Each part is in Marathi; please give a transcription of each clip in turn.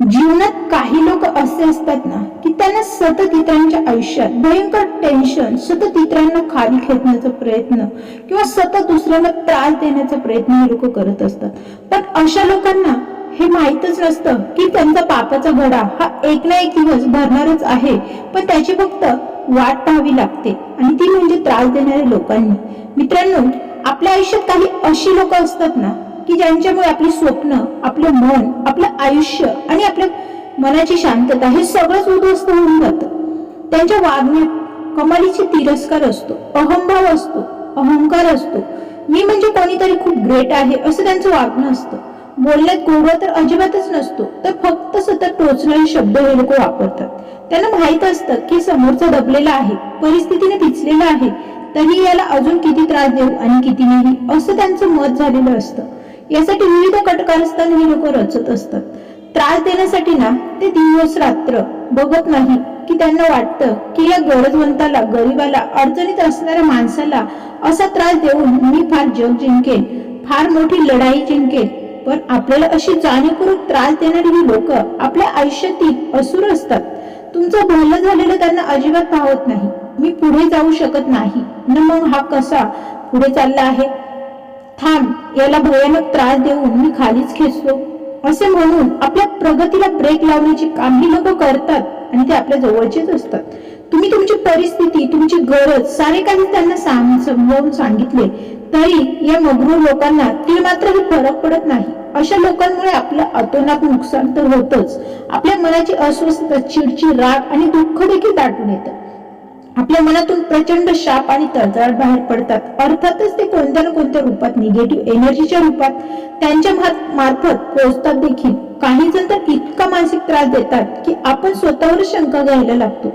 जीवनात काही लोक असे असतात ना की त्यांना सतत इतरांच्या आयुष्यात भयंकर टेन्शन सतत इतरांना खाली खेचण्याचा प्रयत्न किंवा सतत दुसऱ्यांना त्रास देण्याचा प्रयत्न हे लोक करत असतात. पण अशा लोकांना हे माहीतच नसतं की त्यांचा पापाचा घडा हा एक ना एक दिवस भरणारच आहे. पण त्याची फक्त वाट पाहावी लागते आणि ती म्हणजे त्रास देणाऱ्या लोकांनी. मित्रांनो आपल्या आयुष्यात काही अशी लोक असतात ना की ज्यांच्यामुळे आपली स्वप्न आपलं मन आपलं आयुष्य आणि आपल्या मनाची शांतता हे सगळंच उद्ध्वस्त होऊन जातं. त्यांच्या वागण्यात कमालीची तिरस्कार असतो अहंभाव असतो अहंकार असतो. मी म्हणजे कोणीतरी खूप ग्रेट आहे असं त्यांचं वागणं असतं. बोलण्यात गोडवा तर अजिबातच नसतो तर फक्त सतत टोचणारे शब्द हे लोक वापरतात. त्यांना माहीत असतं की समोरचा दबलेला आहे परिस्थितीने पिचलेला आहे तरी याला अजून किती त्रास देऊ आणि किती नाही असं त्यांचं मत झालेलं असतं. यासाठी विविध कटकारस्थान हे लोक रचत असतात. त्रास देण्यासाठी ना ते दिवस रात्र बघत नाही की त्यांना वाटतं की या गरजवंताला गरीबाला अडचणीत असणाऱ्या माणसाला असा त्रास देऊन मी फार जग जिंकेन फार मोठी लढाई जिंकेन. पण आपल्याला अशी जाणीवपूर्वक त्रास देणारी ही लोक आपल्या आयुष्यातील असुर असतात. तुमचं भलं झालेलं त्यांना अजिबात पाहत नाही. मी पुढे जाऊ शकत नाही. न मग हा कसा पुढे चालला आहे? थांब याला भयानक त्रास देऊन मी खालीच खेचलो. असे म्हणून आपल्या प्रगतीला ब्रेक लावण्याची काम ही लोक करतात आणि ते आपल्या जवळचेच असतात. तुम्ही तुमची परिस्थिती तुमची गरज सारे काही त्यांना सांग समजावून सांगितले तरी या मगरूर लोकांना ती मात्र फरक पडत नाही. अशा लोकांमुळे आपलं अतोनात नुकसान तर होतच. आपल्या मनाची अस्वस्थता चिडचिड राग आणि दुःख देखील दाटून येतं. आपल्या मनातून प्रचंड शाप आणि तळतळाट बाहेर पडतात. अर्थातच ते कोणत्या ना कोणत्या रूपात निगेटिव्ह एनर्जीच्या रूपात त्यांच्या मार्फत पोहोचतात देखील. काही जण तर इतका मानसिक त्रास देतात की आपण स्वतःवर शंका घ्यायला लागतो.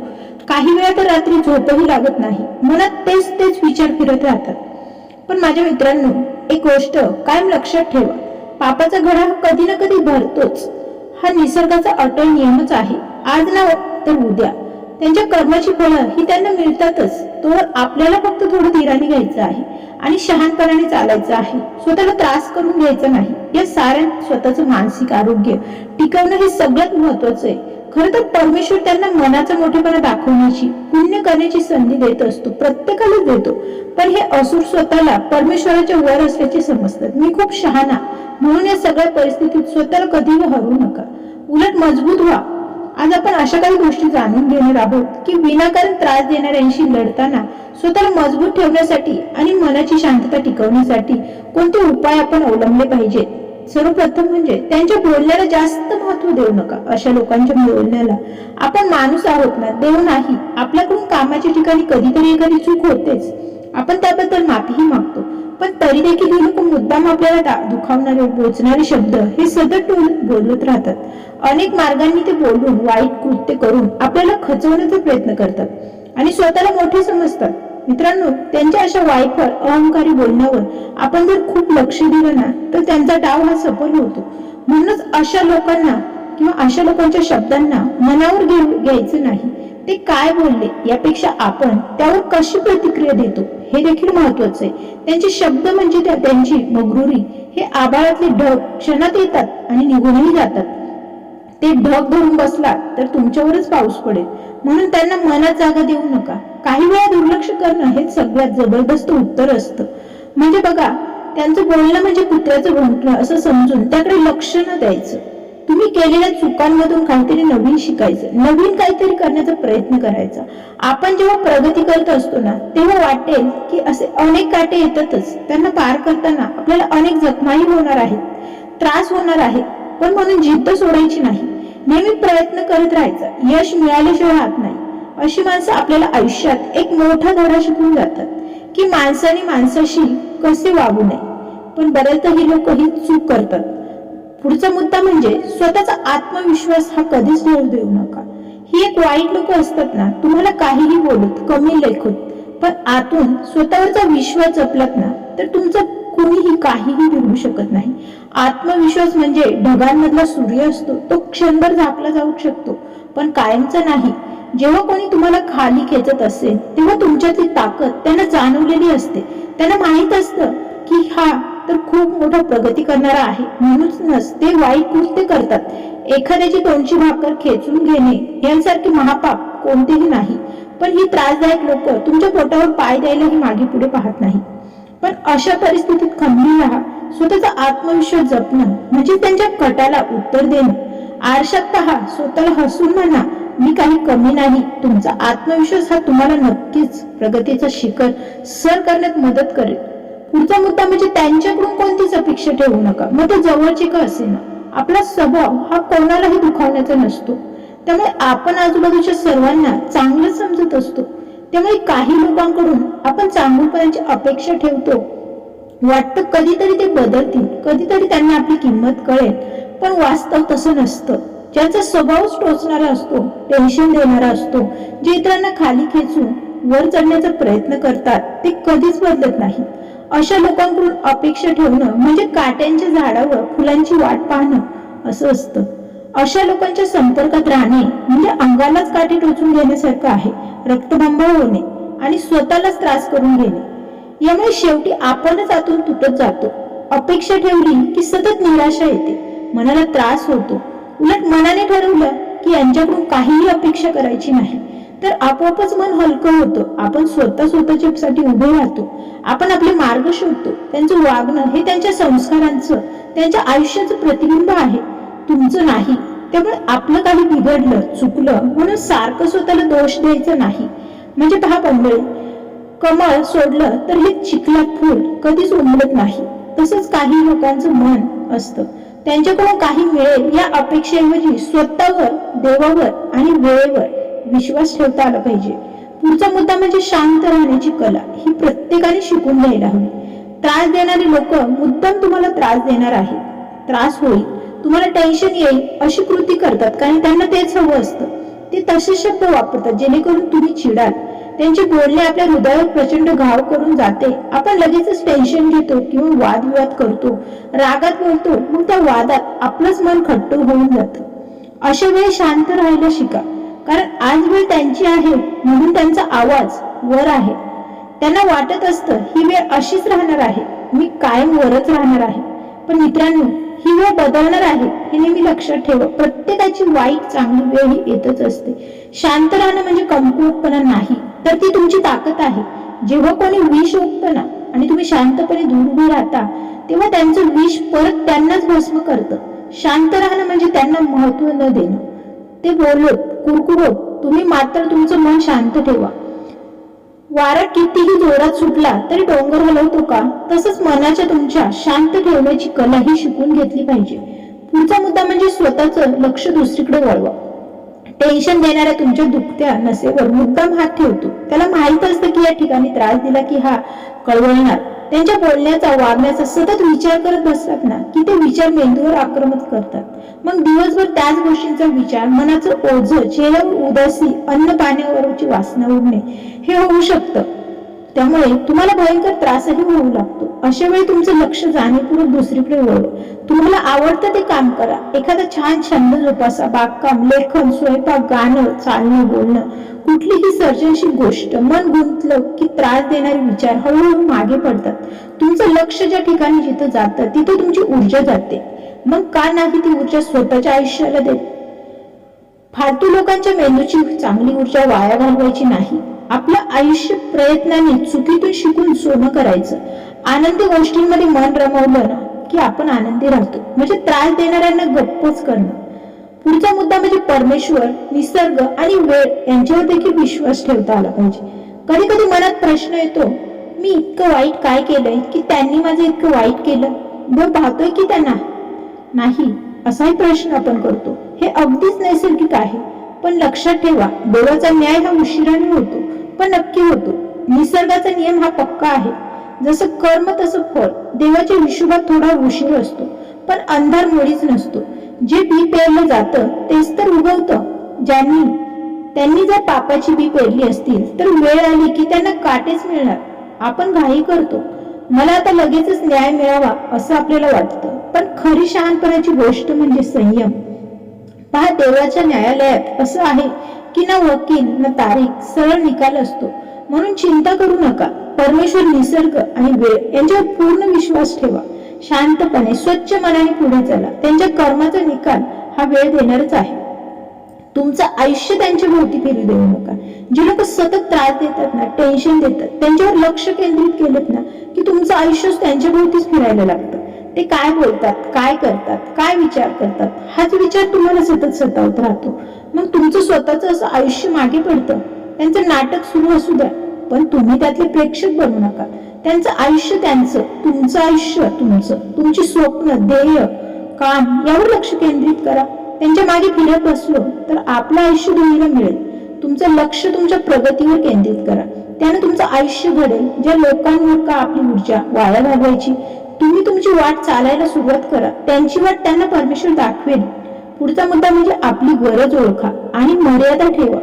काही वेळा तर रात्री झोपही लागत नाही. मनात तेच तेच विचार फिरत राहतात. पण माझ्या मित्रांनो एक गोष्ट कायम लक्षात ठेवा. पापाचा घडा कधी ना कधी भरतोच. हा निसर्गाचा अटळ नियमच आहे. आज ना तर उद्या. त्यांच्या कर्माची फळं ही त्यांना मिळतातच. तोवर आपल्याला फक्त थोडं धीराने घ्यायचं आहे आणि शहाणपणाने चालायचं आहे. स्वतःला त्रास करून घ्यायचा नाही. या साऱ्या स्वतःचं मानसिक आरोग्य टिकवणं हे सगळ्यात महत्वाचं आहे. खरं तर परमेश्वर त्यांना मनाचा मोठेपणा दाखवण्याची पुण्य करण्याची संधी देत असतो. प्रत्येकालाच देतो. पण हे असुर स्वतःला परमेश्वराच्या वर असल्याचे समजतात. मी खूप शहाणा. म्हणून या सगळ्या परिस्थितीत स्वतःला कधीही हरवू नका. उलट मजबूत व्हा. आज आपण अशा काही गोष्टी जाणून घेणार आहोत की विनाकारण त्रास देणाऱ्यांशी लढताना स्वतःला मजबूत ठेवण्यासाठी आणि मनाची शांतता टिकवण्यासाठी कोणते उपाय आपण अवलंबले पाहिजेत? सर्वप्रथम म्हणजे त्यांच्या बोलण्याला जास्त महत्त्व देऊ नका. अशा लोकांच्या बोलण्याला आपण माणूस आहोत ना देव नाही. आपल्याकडून कामाच्या ठिकाणी कधीतरी एखादी चूक होतेच. आपण त्याबद्दल माफीही मागतो. पण तरी देखील हे लोक मुद्दाम आपल्याला दुखावणारे बोचणारे शब्द हे सतत टोल- बोलत राहतात. अनेक मार्गांनी ते बोलून वाईट कृत्य करून आपल्याला खचवण्याचा प्रयत्न करतात. आणि स्वतःला मोठे समजतात. मित्रांनो त्यांच्या अशा वाईटवर अहंकारी बोलण्यावर आपण जर खूप लक्ष दिलं ना तर त्यांचा डाव हा सफल होतो. म्हणूनच अशा लोकांना किंवा अशा लोकांच्या शब्दांना मनावर घेऊ घ्यायचं नाही. ते काय बोलले यापेक्षा आपण त्यावर कशी प्रतिक्रिया देतो हे देखील महत्वाचं आहे. त्यांचे शब्द म्हणजे त्या त्यांची मगरुरी हे आबाळातले ढग क्षणात येतात आणि निघूनही जातात. ते ढग धरून बसला तर तुमच्यावरच पाऊस पडेल. म्हणून त्यांना मनात जागा देऊ नका. काही वेळा दुर्लक्ष करणं हे सगळ्यात जबरदस्त उत्तर असतं. म्हणजे बघा त्यांचं बोलणं म्हणजे कुत्र्याचं भोंकणं असं समजून त्याकडे लक्ष न द्यायचं. तुम्ही केलेल्या चुकांमधून काहीतरी नवीन शिकायचं नवीन काहीतरी करण्याचा प्रयत्न करायचा. आपण जेव्हा प्रगती करत असतो ना तेव्हा वाटेल की असे अनेक काटे येतातच. त्यांना पार करताना आपल्याला अनेक जखमाही होणार आहेत त्रास होणार आहे पण म्हणून जिद्द सोडायची नाही. नेहमी प्रयत्न करत राहायचा यश मिळाल्याशिवाय हात नाही. अशी माणसं आपल्याला आयुष्यात एक मोठा धडा शिकून जातात की माणसाने माणसाशी कसे वागू नये. पण बऱ्याचदा ही लोक ही चूक करतात. पुढचा मुद्दा म्हणजे स्वतःचा आत्मविश्वास हा कधीच ढळू देऊ नका. ही एक वाईट लोक असतात ना तुम्हाला काहीही बोलत कमी लेखत पण आतून स्वतःवरचा विश्वास जपलात ना तर तुमचं कुणीही काहीही बिघडू शकत नाही. आत्मविश्वास म्हणजे ढगांमधला सूर्य असतो तो क्षणभर झाकला जाऊ शकतो पण कायमचा नाही. जेव्हा कोणी तुम्हाला खाली खेचत असेल तेव्हा तुमच्यातली ताकद त्यांना जाणवलेली असते. त्यांना माहीत असतं की हा तर खूप मोठा प्रगती करणारा आहे. म्हणूनच ते वाईट कृत्य करतात. एखाद्याची तोंडची भाकर खेचून घेणे यांसारखे महापाप कोणतेही नाही. पण ही त्रासदायक लोक तुमच्या पोटावर पाय द्यायलाही मागे पुढे पाहत नाही. पण अशा परिस्थितीत खंबीर राहा. स्वतःचा आत्मविश्वास जपणं म्हणजे त्यांच्या कटाला उत्तर देणं. आरशात पहा स्वतःला हसून म्हणा मी काही कमी नाही. तुमचा आत्मविश्वास हा तुम्हाला नक्कीच प्रगतीचं शिखर सर करण्यात मदत करेल. पुढचा मुद्दा म्हणजे त्यांच्याकडून कोणतीच अपेक्षा ठेवू नका. मग ते जवळचे का असेना? आपला स्वभाव हा कोणालाही दुखावण्याचा नसतो. त्यामुळे आपण आजूबाजूच्या सर्वांना चांगलं समजत असतो. त्यामुळे काही लोकांकडून आपण चांगुलपणाची अपेक्षा ठेवतो. वाटतं कधीतरी ते बदलतील. कधीतरी त्यांना आपली किंमत कळेल. पण वास्तव तसं नसतं. ज्यांचा स्वभावच टोचणारा असतो टेन्शन देणारा असतो जे इतरांना खाली खेचून वर चढण्याचा प्रयत्न करतात ते कधीच बदलत नाही. अशा लोकांकडून अपेक्षा ठेवणं म्हणजे काट्यांच्या झाडावर फुलांची वाट पाहणं असं असतं. अशा लोकांच्या संपर्कात राहणे म्हणजे अंगालाच काठी टोचून घेण्यासारखं आहे रक्तबंबाळ होणे आणि स्वतःलाच त्रास करून घेणे. यामुळे शेवटी आपणच आतून तुटत जातो. अपेक्षा ठेवली की सतत निराशा येते मनाला त्रास होतो. उलट मनाने ठरवलं की यांच्याकडून काहीही अपेक्षा करायची नाही. तर आपोआपच मन हलकं होतं. आपण स्वतः स्वतःच्यासाठी उभे राहतो. आपण आपले मार्ग शोधतो. त्यांचं वागणं हे त्यांच्या संस्कारांचं त्यांच्या आयुष्याचं प्रतिबिंब आहे. तुमचं नाही. त्यामुळे आपलं काही बिघडलं चुकलं म्हणून सारखं स्वतःला दोष द्यायचा नाही. म्हणजे पहा पंगळे कमळ सोडलं तर हे चिखलात फूल कधीच उमलत नाही. तसंच काही लोकांचं मन असतं. त्यांच्याकडून काही मिळेल या अपेक्षेऐवजी स्वतःवर देवावर आणि वेळेवर. विश्वास ठेवता आला पाहिजे. पुढचा मुद्दा म्हणजे शांत राहण्याची कला. ही प्रत्येकाने शिकून घ्यायला हवी. त्रास देणारे लोक मुद्दाम तुम्हाला त्रास देणार आहेत. त्रास होईल. तुम्हाला टेन्शन येईल अशी कृती करतात. कारण त्यांना तेच हवं असतं. ते तसे शब्द वापरतात जेणेकरून तुम्ही चिडाल. त्यांचे बोलणे आपल्या हृदयावर प्रचंड घाव करून जाते. आपण लगेचच टेन्शन घेतो किंवा वादविवाद करतो. रागात बोलतो मग त्या वादात आपलंच मन खट्ट होऊन जातं. अशा वेळी शांत राहायला शिका. कारण आज वेळ त्यांची आहे म्हणून त्यांचा आवाज वर आहे. त्यांना वाटत असतं ही वेळ अशीच राहणार आहे. मी कायम वरच राहणार आहे. पण मित्रांनो ही वेळ बदलणार आहे हे नेहमी लक्षात ठेवा. प्रत्येकाची वाईट चांगली वेळ ही येतच असते. शांत राहणं म्हणजे कमकुवतपणा नाही तर ती तुमची ताकद आहे. जेव्हा कोणी विष ओकतं ना आणि तुम्ही शांतपणे दूर उभे राहता तेव्हा त्यांचं विष परत त्यांनाच भस्म करतं. शांत राहणं म्हणजे त्यांना महत्त्व न देणं. ते बोलत कुरकुरत तुम्ही मात्र तुमचं मन शांत ठेवा. वारा कितीही जोरात सुटला तरी डोंगर हलवतो का? तसंच मनाच्या तुमच्या शांत ठेवण्याची कला ही शिकून घेतली पाहिजे. पुढचा मुद्दा म्हणजे स्वतःचं लक्ष दुसरीकडे वळवा. टेन्शन देणाऱ्या तुमच्या दुखत्या नसेवर मुद्दाम हात ठेवतो. त्याला माहीत असतं की या ठिकाणी त्रास दिला की हा कळवळणार. त्यांच्या बोलण्याचा वागण्याचा सतत विचार करत बसतात ना की ते विचार मेंदूवर आक्रमक करतात. मग दिवसभर त्याच गोष्टींचा विचार मनाचं ओझ चेहऱ्यावर उदासी अन्न पाण्यावरची वासना उडणे हे होऊ शकतं. त्यामुळे तुम्हाला भयंकर त्रासही होऊ लागतो. अशा वेळी तुमचं लक्ष जाणीवपूर्वक दुसरीकडे वळव तुम्हाला आवडतं ते काम करा. एखादा छान छंद जोपासा बागकाम लेखन स्वयंपाक गाणं चालणं बोलणं. कुठलीही सर्जनशील गोष्ट मन गुंतलं की त्रास देणारे विचार हळूहळू मागे पडतात. तुमचं लक्ष ज्या ठिकाणी जिथं जातं तिथं तुमची ऊर्जा जाते. मग का नाही ती ऊर्जा स्वतःच्या आयुष्याला देत? फालतू लोकांच्या मेंदूची चांगली ऊर्जा वाया घालवायची नाही. आपलं आयुष्य प्रयत्नाने चुकीतून शिकून सोनं करायचं. आनंदी गोष्टींमध्ये मन रमवलं ना की आपण आनंदी राहतो. म्हणजे त्रास देणाऱ्यांना गप्पच करणं. पुढचा मुद्दा म्हणजे परमेश्वर निसर्ग आणि वेळ यांच्यावर देखील विश्वास ठेवता आला पाहिजे. कधी कधी मनात प्रश्न येतो मी इतकं वाईट काय केलंय की त्यांनी माझं इतकं वाईट केलं? देव पाहतोय की त्यांना? नाही असाही प्रश्न आपण करतो. हे अगदीच नैसर्गिक आहे. पण लक्षात ठेवा देवाचा न्याय हा उशिराने होतो पण नक्की होतो. निसर्गाचा नियम हा पक्का आहे. जसं कर्म तसं फळ. देवाच्या हिशोबात थोडा उशीर असतो पण अंधार मुळीच नसतो. जे बी पेरलं जातं तेच तर उगवतं. ज्यांनी त्यांनी जर पापाची बी पेरली असतील तर वेळ आली की त्यांना काटेच मिळणार. आपण घाई करतो. मला आता लगेचच न्याय मिळावा असं आपल्याला वाटतं. पण खरी शहाणपणाची गोष्ट म्हणजे संयम. पहा देवाच्या न्यायालयात असं आहे की ना वकील ना तारीख सरळ निकाल असतो. म्हणून चिंता करू नका. परमेश्वर निसर्ग आणि वेळ यांच्यावर पूर्ण विश्वास ठेवा. शांतपणे स्वच्छ मनाने पुढे चला. त्यांच्या कर्माचा निकाल हा वेळ देणारच आहे. तुमचं आयुष्य त्यांच्या भोवती फिरू देऊ नका. जे लोक सतत त्रास देतात ना टेन्शन देतात त्यांच्यावर लक्ष केंद्रित केलं ना की तुमचं आयुष्य त्यांच्या भोवतीच फिरायला लागतं. ते काय बोलतात काय करतात काय विचार करतात हाच विचार तुम्हाला सतत सतावत राहतो. मग तुमचं स्वतःचं असं आयुष्य मागे पडतं. त्यांचं नाटक सुरू असू द्या पण तुम्ही त्यातले प्रेक्षक बनू नका. त्यांचं आयुष्य त्यांचं तुमचं आयुष्य तुमचं तुमची स्वप्न ध्येय काम यावर लक्ष केंद्रित करा. त्यांच्या मागे फिरत बसलो तर आपलं आयुष्य तुम्हाला मिळेल. तुमचं लक्ष तुमच्या प्रगतीवर केंद्रित करा. त्याने तुमचं आयुष्य घडेल. ज्या लोकांवर का आपली ऊर्जा वाया घालवायची? तुम्ही तुमची वाट चालायला सुरुवात करा. त्यांची वाट त्यांना परमेश्वर दाखवेल. पुढचा मुद्दा म्हणजे आपली गरज ओळखा आणि मर्यादा ठेवा.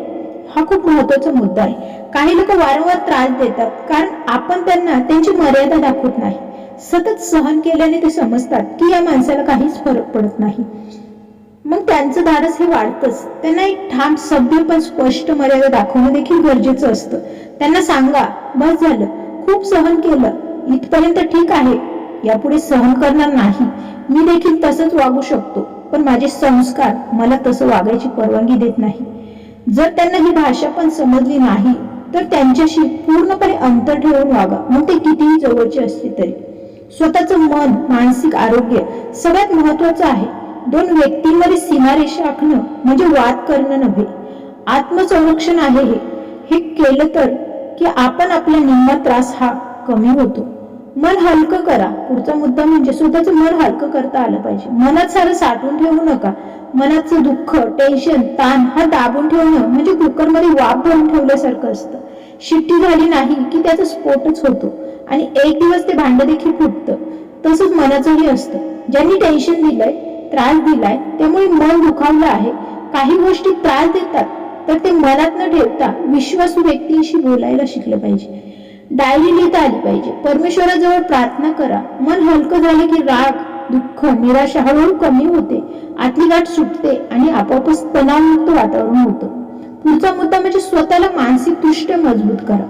हा खूप महत्त्वाचा मुद्दा आहे. काही लोक वारंवार त्रास देतात कारण आपण त्यांना त्यांची मर्यादा दाखवत नाही. सतत सहन केल्याने ते समजतात की या माणसाला काहीच फरक पडत नाही. मग त्यांचं धाडस हे वाढतंच. त्यांना एक ठाम सभ्य पण स्पष्ट मर्यादा दाखवणं देखील गरजेचं असतं. त्यांना सांगा बस झालं. खूप सहन केलं. इथपर्यंत ठीक आहे. यापुढे सहन करणार नाही. मी देखील तसंच वागू शकतो. पण माझे संस्कार मला तसं वागायची परवानगी देत नाही. जर त्यांना ही भाषा पण समजली नाही तर त्यांच्याशी पूर्णपणे अंतर ठेवून वागा. मग ते कितीही जवळचे असले तरी. स्वतःचं मन मानसिक आरोग्य सगळ्यात महत्वाचं आहे. दोन व्यक्तींमध्ये सीमारेषा आखणं म्हणजे वाद करणं नव्हे. आत्मसंरक्षण आहे हे. हे केलं तर की आपण आपला निम्मा त्रास हा कमी होतो. मन हलकं करा. पुढचा मुद्दा म्हणजे स्वतःचं मन हलकं करता आलं पाहिजे. मनात सारं साठवून ठेवू नका. मनाचं दुःख टेन्शन ताण हा दाबून ठेवणं म्हणजे कुकरमध्ये वाफ भरून ठेवल्यासारखं असतं. शिट्टी झाली नाही की त्याचा स्फोटच होतो आणि एक दिवस ते भांडं देखील फुटतं. तसंच मनाचंही असतं. ज्यांनी टेन्शन दिलंय त्रास दिलाय त्यामुळे मन दुखावलं आहे. काही गोष्टी त्रास देतात तर ते मनात न ठेवता विश्वासू व्यक्तींशी बोलायला शिकलं पाहिजे. डायरी लिहिता आली पाहिजे. परमेश्वराजवळ प्रार्थना करा. मन हलकं झालं की राग दुःख निराशा हळूहळू कमी होते. आतली गाठ सुटते आणि आपोआपच तणावमुक्त वातावरण होतं. पुढचा मुद्दा म्हणजे स्वतःला मानसिक दृष्ट्या मजबूत करा.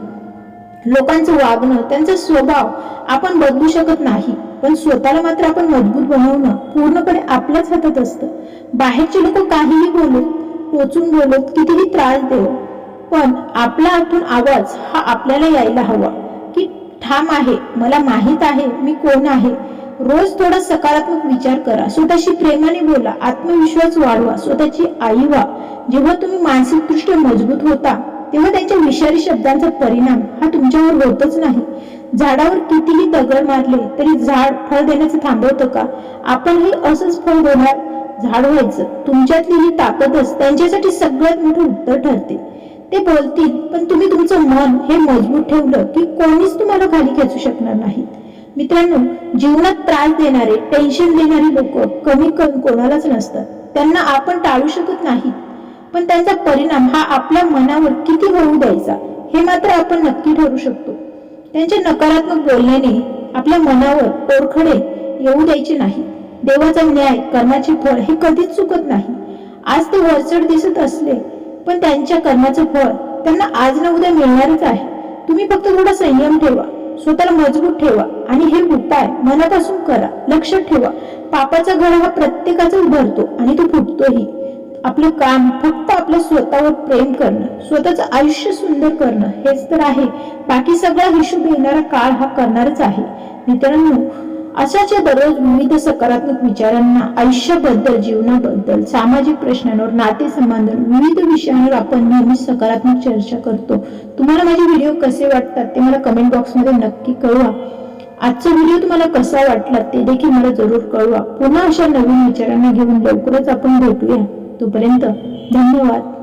लोकांचं वागणं त्यांचा स्वभाव आपण बदलू शकत नाही. पण स्वतःला मात्र आपण मजबूत बनवणं पूर्णपणे आपल्याच हातात असतं. बाहेरचे लोक काहीही बोलत टोचून बोलत कितीही त्रास देव पण आपला आतून आवाज हा आपल्याला यायला हवा की ठाम आहे मला माहीत आहे मी कोण आहे रोज थोडा सकारात्मक विचार करा. स्वतःशी प्रेमाने बोला. आत्मविश्वास वाढवा. स्वतःची आई व्हा. जेव्हा तुम्ही मानसिकदृष्ट्या मजबूत होता तेव्हा त्यांच्या विषारी शब्दांचा परिणाम हा तुमच्यावर होतच नाही. झाडावर कितीही दगड मारले तरी झाड फळ देण्याचं थांबवतं का? आपणही असंच फळ देणार? झाड व्हायचं. तुमच्यातली ही ताकदच त्यांच्यासाठी सगळ्यात मोठं उत्तर ठरते. ते बोलतील पण तुम्ही तुमचं मन हे मजबूत ठेवलं की कोणीच तुम्हाला खाली खेचू शकणार नाहीत मित्रांनो जीवनात त्रास देणारे टेन्शन देणारी लोक कमी कमी कोणालाच नसतात. त्यांना आपण टाळू शकत नाही. पण त्यांचा परिणाम हा आपल्या मनावर किती होऊ द्यायचा हे मात्र आपण नक्की ठरू शकतो. त्यांच्या नकारात्मक बोलण्याने आपल्या मनावर ओरखडे येऊ द्यायचे नाही. देवाचा न्याय कर्माचे फळ हे कधीच चुकत नाही. आज ते वरचढ दिसत असले पण त्यांच्या कर्माचं फळ त्यांना आज ना उद्या मिळणारच आहे. तुम्ही फक्त थोडा संयम ठेवा. स्वतःला मजबूत ठेवा आणि हे उपाय मनापासून करा. लक्षात ठेवा. पापाचा घडा हा प्रत्येकाचा उभरतो आणि तो फुटतोही. आपलं काम फक्त आपलं स्वतःवर प्रेम करणं स्वतःचं आयुष्य सुंदर करणं हेच तर आहे. बाकी सगळा हिशोब येणारा काळ हा करणारच आहे. मित्रांनो अशाच दररोज विविध सकारात्मक विचारांना आयुष्याबद्दल जीवनाबद्दल सामाजिक प्रश्नांवर नातेसंबंध विविध विषयांवर आपण नेहमी सकारात्मक चर्चा करतो. तुम्हाला माझे व्हिडिओ कसे वाटतात ते मला कमेंट बॉक्समध्ये नक्की कळवा. आजचा व्हिडिओ तुम्हाला कसा वाटला ते देखील मला जरूर कळवा. पुन्हा अशा नवीन विचारांना घेऊन लवकरच आपण भेटूया. तोपर्यंत धन्यवाद.